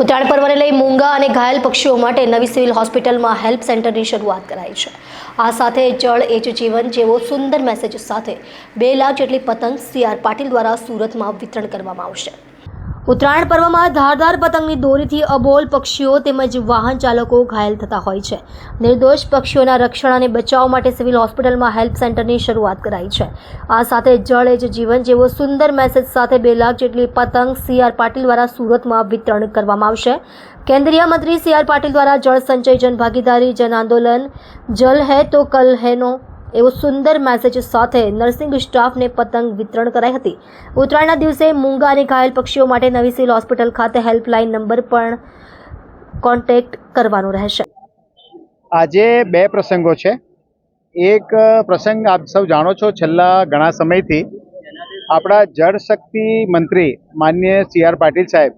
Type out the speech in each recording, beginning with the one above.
ઉત્તરાયણ પર્વને લઈ મૂંગા અને ઘાયલ પક્ષીઓ માટે નવી સિવિલ હોસ્પિટલમાં હેલ્પ સેન્ટરની શરૂઆત કરાઈ છે. આ સાથે જળ એ જ જીવન જેવો સુંદર મેસેજ સાથે બે લાખ જેટલી પતંગ સી આર પાટીલ દ્વારા સુરતમાં વિતરણ કરવામાં આવશે. ઉત્તરાયણ પર્વમાં ધારદાર પતંગની દોરીથી અબોલ પક્ષીઓ તેમજ વાહન ચાલકો ઘાયલ થતા હોય છે. નિર્દોષ પક્ષીઓના રક્ષણ અને બચાવ માટે સિવિલ હોસ્પિટલમાં હેલ્પ સેન્ટરની શરૂઆત કરાઈ છે. આ સાથે જળ જ જીવન જેવો સુંદર મેસેજ સાથે બે લાખ જેટલી પતંગ સી આર પાટીલ દ્વારા સુરતમાં વિતરણ કરવામાં આવશે. કેન્દ્રીય મંત્રી સી આર પાટીલ દ્વારા જળ સંચય જન ભાગીદારી જન આંદોલન જલ હૈ તો કલ હૈનો એવો સુંદર મેસેજ સાથે નર્સિંગ સ્ટાફને પતંગ વિતરણ કરાઈ હતી. ઉત્તરાયણના દિવસે મૂંગા અને ઘાયલ પક્ષીઓ માટે નવી સિવિલ હોસ્પિટલ ખાતે હેલ્પલાઇન નંબર પણ કોન્ટેક્ટ કરવાનો રહેશે. આજે બે પ્રસંગો છે. એક પ્રસંગ આપ સૌ જાણો છો, છેલ્લા ઘણા સમયથી આપણા જળ શક્તિ મંત્રી માન્ય સી આર પાટીલ સાહેબ,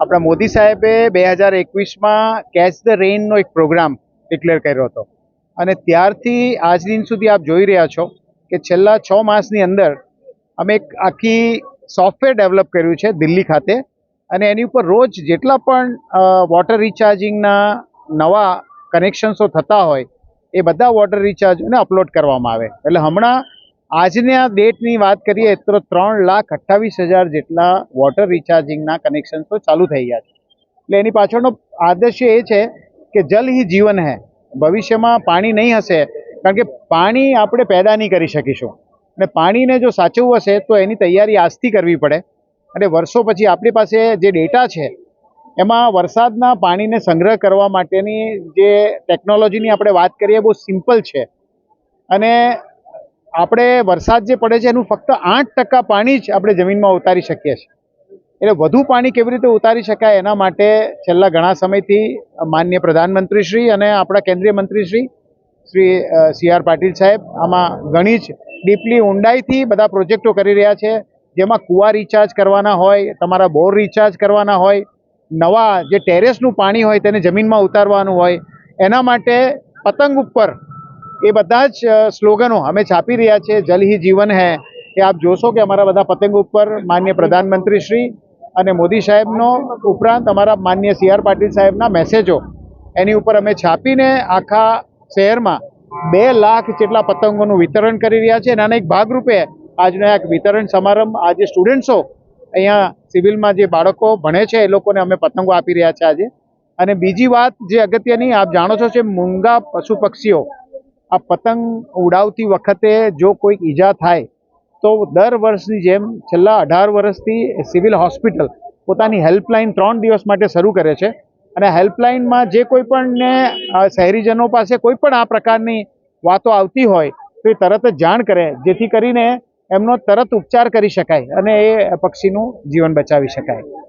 આપણા મોદી સાહેબે બે હજાર એકવીસમાં કેચ ધ રેઇનનો એક પ્રોગ્રામ ડિક્લેર કર્યો હતો. અને ત્યારથી આજ દિન સુધી આપ જોઈ રહ્યા છો કે છેલ્લા છ માસની અંદર અમે એક આખી સોફ્ટવેર ડેવલપ કર્યું છે દિલ્હી ખાતે. અને એની ઉપર રોજ જેટલા પણ વોટર રિચાર્જિંગના નવા કનેક્શન્સો થતા હોય, એ બધા વોટર રિચાર્જને અપલોડ કરવામાં આવે. એટલે હમણાં આજના ડેટની વાત કરીએ તો ત્રણ લાખ અઠ્ઠાવીસ હજાર જેટલા વોટર રિચાર્જિંગના કનેક્શન્સો ચાલુ થઈ ગયા છે. એટલે એની પાછળનો આદર્શ એ છે કે જલ હી જીવન હૈ. ભવિષ્યમાં પાણી નહીં હશે, કારણ કે પાણી આપણે પેદા નહીં કરી શકીશું. અને પાણીને જો સાચવવું હશે, તો એની તૈયારી આજથી કરવી પડે. અને વર્ષો પછી આપણી પાસે જે ડેટા છે, એમાં વરસાદના પાણીને સંગ્રહ કરવા માટેની જે ટેકનોલોજીની આપણે વાત કરીએ બહુ સિમ્પલ છે. અને આપણે વરસાદ જે પડે છે, એનું ફક્ત આઠ ટકા પાણી જ આપણે જમીનમાં ઉતારી શકીએ છીએ. એટલે વધુ પાણી કેવી રીતે ઉતારી શકાય એના માટે છેલ્લા ઘણા સમયથી માન્ય પ્રધાનમંત્રી શ્રી અને આપણા કેન્દ્રીય મંત્રી શ્રી શ્રી સી આર પાટીલ સાહેબ આમાં ઘણી જ ડીપલી ઊંડાઈથી બધા પ્રોજેક્ટો કરી રહ્યા છે. જેમાં કૂવા રિચાર્જ કરવાના હોય, તમારા બોર રિચાર્જ કરવાના હોય, નવા જે ટેરેસનું પાણી હોય તેને જમીનમાં ઉતારવાનું હોય, એના માટે પતંગ ઉપર એ બધા જ સ્લોગનો અમે છાપી રહ્યા છે, જલ હી જીવન હૈ. એ આપ જોશો કે અમારા બધા પતંગ ઉપર માન્ય પ્રધાનમંત્રી શ્રી અને મોદી સાહેબનો ઉપરાંત અમારા માન્ય સી આર પાટીલ સાહેબના મેસેજો એની ઉપર અમે છાપીને આખા શહેરમાં બે લાખ જેટલા પતંગોનું વિતરણ કરી રહ્યા છે. અને એક ભાગરૂપે આજનો એક વિતરણ સમારંભ આજે સ્ટુડન્ટ્સો અહીંયા સિવિલમાં જે બાળકો ભણે છે, એ લોકોને અમે પતંગો આપી રહ્યા છે આજે. અને બીજી વાત જે અગત્યની, આપ જાણો છો છે મૂંગા પશુ પક્ષીઓ આ પતંગ ઉડાવતી વખતે જો કોઈક ઈજા થાય તો દર વર્ષની જેમ છેલ્લા અઢાર વર્ષથી સિવિલ હોસ્પિટલ પોતાની હેલ્પલાઇન ત્રણ દિવસ માટે શરૂ કરે છે. અને હેલ્પલાઇનમાં જે કોઈ પણને શહેરીજનો પાસે કોઈ પણ આ પ્રકારની વાતો આવતી હોય તો એ તરત જ જાણ કરે, જેથી કરીને એમનો તરત ઉપચાર કરી શકાય અને એ પક્ષીનું જીવન બચાવી શકાય.